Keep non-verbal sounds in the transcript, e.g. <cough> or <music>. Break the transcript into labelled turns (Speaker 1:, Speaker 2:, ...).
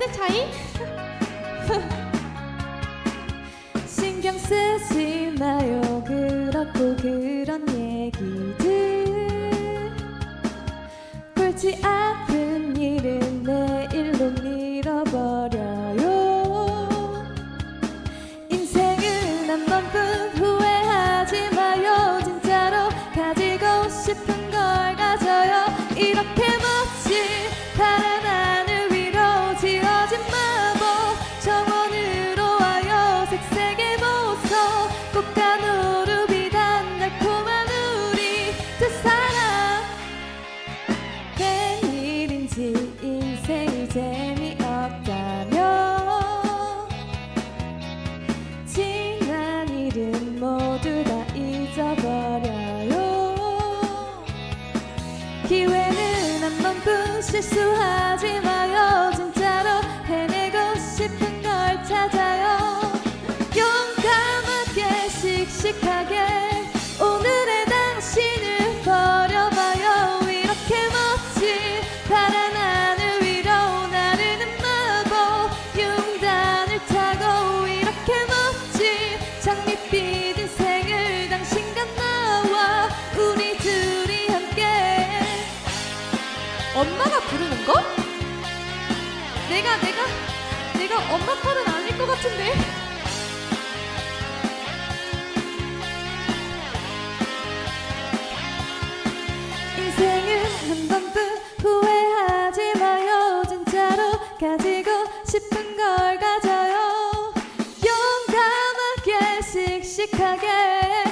Speaker 1: 하이? <laughs> 신경 쓰지 마요? 그렇고 그런 얘기들. 골치 아 일은 모두 다 잊어버려요. 기회는 한 번뿐 실수하지 마요. 진짜로 해내고 싶은 걸 찾아요. 용감하게 씩씩하게 오늘의 당신을 버려봐요. 이렇게 멋진 파란 엄마가 부르는 거? 내가 내가 내가 엄마 팔은 아닐 것 같은데. 인생은 한 번뿐 후회하지 마요 진짜로 가지고 싶은 걸 가져요 용감하게 씩씩하게